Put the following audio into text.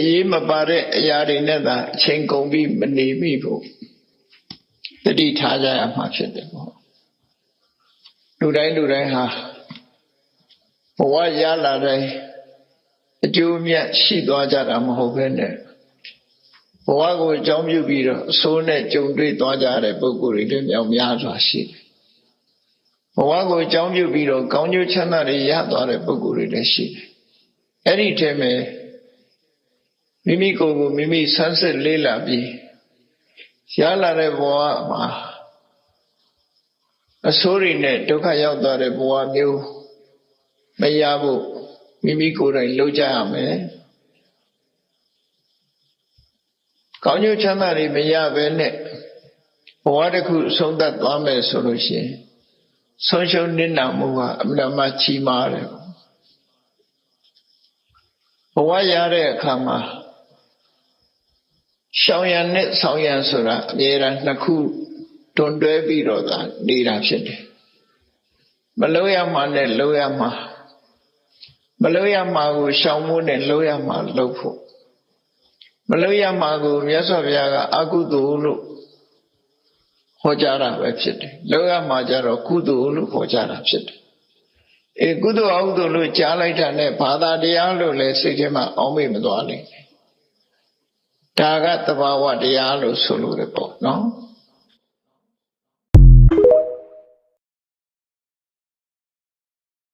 အရေးမပါတဲ့အရာတွေနဲ့သာအချိန်ကုန်ပြီးမနေမိဖို့တတိထားကြရမှာဖြစ်တယ်ပေါ့လူတိုင်းလူတိုင်းဟာဘဝရလာတဲ့အကျိုးမြတ်ရှိသွားကြတာမဟုတ်ဘဲနဲ့ဘဝကိုအကြောင်းပြုပြီးတော့အဆိုးနဲ့ကြုံတွေ့သွားကြတဲ့ပုဂ္ဂိုလ်တွေလည်းမြောက်များစွာရှိတယ်ဘဝကိုအကြောင်းပြုပြီးတော့ကောင်းကျိုးချမ်းသာတွေရသွားတဲ့ပုဂ္ဂိုလ်တွေလည်းရှိတယ်အဲ့ဒီတည်းမှာ မိမိကိုယ်ကိုမိမိဆန်းစစ်လေးလာပြီးရလာတဲ့ဘဝမှာအဆိုးတွေနဲ့ဒုက္ခရောက်သွားတဲ့ဘဝမျိုးမရဖို့မိမိကိုယ်တိုင်လုပ်ကြရမယ်ကောင်းကျိုးချမ်းသာတွေမရဘဲနဲ့ဘဝတစ်ခုဆုံးသက်သွားမယ်ဆိုလို့ရှိရင်ဆုံးရှုံးနစ်နာမှုကအမှန်မှချီးမားတယ်ဘဝရတဲ့အခါမှာ ရှောင်ရံနဲ့ဆောင်ရံဆိုတာအမြဲတမ်းနှစ်ခုတွန်တွဲပြီးတော့သာနေတာဖြစ်တယ်မလို့ရမှနဲ့လို့ရမှမလို့ရမှကိုရှောင်မှုနဲ့လို့ရမှလို့ဖို့မလို့ရမှကိုမြတ်စွာဘုရားကအကုသိုလ်လို့ဟောကြားတာပဲဖြစ်တယ်လို့ရမှကြတော့ကုသိုလ်လို့ဟောကြားတာဖြစ်တယ်အဲကုသိုလ်အကုသိုလ်လို့ကြားလိုက်တာနဲ့ဘာသာတရားလို့လည်းစိတ်ထဲမှာအောင်းမိမသွားနိုင်ဘူး ဒါကတဘာဝတရားလို့ဆိုလို့ရပေါ့နော်